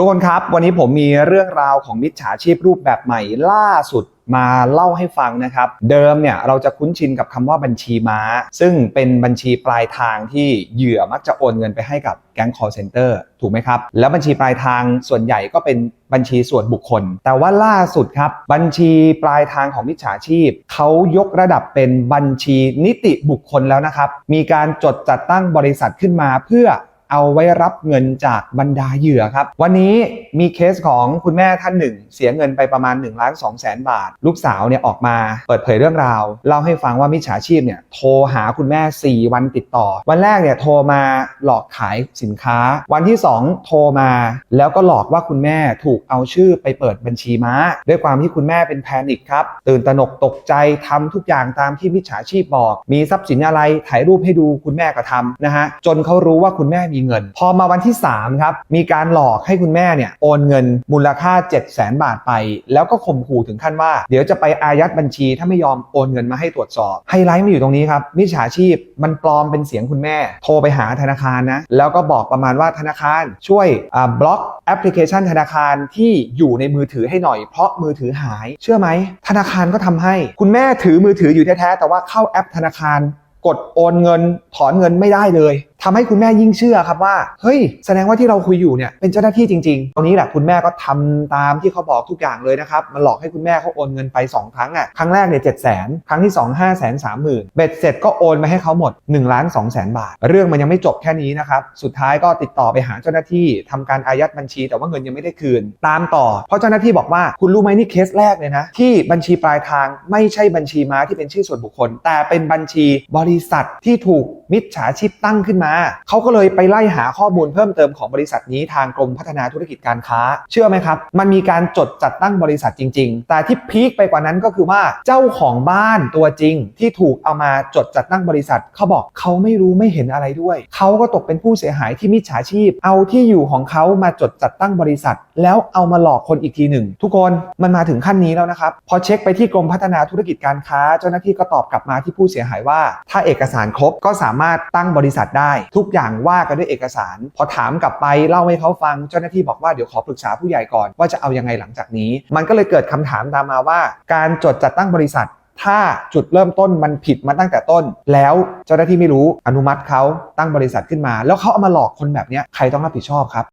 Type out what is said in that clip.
ทุกคนครับ วันนี้ผมมีเรื่องราวของมิจฉาชีพรูปแบบใหม่ล่าสุดมาเล่าให้ฟังนะครับ เดิมเนี่ยเราจะคุ้นชินกับคำว่าบัญชีม้า ซึ่งเป็นบัญชีปลายทางที่เหยื่อมักจะโอนเงินไปให้กับแก๊ง call center ถูกไหมครับ แล้วบัญชีปลายทางส่วนใหญ่ก็เป็นบัญชีส่วนบุคคล แต่ว่าล่าสุดครับ บัญชีปลายทางของมิจฉาชีพ เขายกระดับเป็นบัญชีนิติบุคคลแล้วนะครับ มีการจดจัดตั้งบริษัทขึ้นมาเพื่อ เอาไว้รับเงินจากบรรดาเหยื่อครับ วันนี้มีเคสของคุณแม่ท่านหนึ่ง เสียเงินไปประมาณ1นล้านสองแสนบาท ลูกสาวเนี่ยออกมาเปิดเผยเรื่องราว เล่าให้ฟังว่ามิจฉาชีพเนี่ยโทรหาคุณแม่ 4 วันติดต่อ วันแรกเนี่ยโทรมาหลอกขายสินค้า วันที่ 2 โทรมา แล้วก็หลอกว่าคุณแม่ถูกเอาชื่อไปเปิดบัญชีม้า ด้วยความที่คุณแม่เป็นแพนิคครับตื่นตระหนกตกใจทำทุกอย่างตามที่มิจฉาชีพบอก มีทรัพย์สินอะไรถ่ายรูปให้ดูคุณแม่ก็ทำนะฮะจนเขารู้ว่าคุณแม่มีเงิน พอมาวันที่3ครับมีการหลอกให้คุณแม่เนี่ยโอนเงินมูลค่า 7 0 0 0 0 0บาทไป แล้วก็ข่มขู่ถึงขั้นว่า เดี๋ยวจะไปอายัดบัญชีถ้าไม่ยอมโอนเงินมาให้ตรวจสอบไฮไลท์มันอยู่ตรงนี้ครับมิจฉาชีพมันปลอมเป็นเสียงคุณแม่ โทรไปหาธนาคารนะแล้วก็บอกประมาณว่าธนาคารช่วยบล็อกแอปพลิเคชันธนาคารที่อยู่ในมือถือให้หน่อย เพราะมือถือหาย เชื่อไหม ธนาคารก็ทำให้ คุณแม่ถือมือถืออยู่แท้ๆแต่ว่าเข้าแอปธนาคาร กดโอนเงิน ถอนเงินไม่ได้เลยทำให้คุณแม่ยิ่งเชื่อครับว่า เฮ้ย แสดงว่าที่เราคุยอยู่เนี่ยเป็นเจ้าหน้าที่จริงๆตรงนี้แหละคุณแม่ก็ทำตามที่เขาบอกทุกอย่างเลยนะครับมาหลอกให้คุณแม่เขาโอนเงินไป 2 ครั้งอะครั้งแรกเนี่ยเจ็ดแสนครั้งที่ 2 5 3 0 0 0 0เบ็ดเสร็จก็โอนมาให้เขาหมด1ล้าน2แสนบาท เรื่องมันยังไม่จบแค่นี้นะครับสุดท้ายก็ติดต่อไปหาเจ้าหน้าที่ทำการอายัดบัญชี แต่ว่าเงินยังไม่ได้คืน ตามต่อ เพราะเจ้าหน้าที่บอกว่าคุณรู้ไหมนี่เคสแรกเลยนะที่บัญชีปลายทางไม่ใช่บัญชีม้าที่เป็นชื่อส่วนบุคคล แต่เป็นบัญชีบริษัทที่ถูกมิจฉาชีพตั้งขึ้นมาเขาก็เลยไปไล่หาข้อมูลเพิ่มเติมของบริษัทนี้ทางกรมพัฒนาธุรกิจการค้า เชื่อไหมครับ มันมีการจดจัดตั้งบริษัทจริง ๆ แต่ที่พีคไปกว่านั้นก็คือว่าเจ้าของบ้านตัวจริง ที่ถูกเอามาจดจัดตั้งบริษัทเขาบอกเขาไม่รู้ไม่เห็นอะไรด้วยเขาก็ตกเป็นผู้เสียหายที่มิจฉาชีพ เอาที่อยู่ของเขามาจดจัดตั้งบริษัท แล้วเอามาหลอกคนอีกทีหนึ่งทุกคนมันมาถึงขั้นนี้แล้วนะครับพอเช็คไปที่กรมพัฒนาธุรกิจการค้า เจ้าหน้าที่ก็ตอบกลับมาที่ผู้เสียหายว่า ถ้าเอกสารครบก็สามารถตั้งบริษัทได้ทุกอย่างว่ากันด้วยเอกสาร พอถามกลับไปเล่าให้เขาฟังเจ้าหน้าที่บอกว่าเดี๋ยวขอปรึกษาผู้ใหญ่ก่อนว่าจะเอายังไงหลังจากนี้ มันก็เลยเกิดคำถามตามมาว่า การจดจัดตั้งบริษัทถ้าจุดเริ่มต้นมันผิดมาตั้งแต่ต้น แล้วเจ้าหน้าที่ไม่รู้อนุมัติเขาตั้งบริษัทขึ้นมา แล้วเขาเอามาหลอกคนแบบนี้ใครต้องรับผิดชอบครับ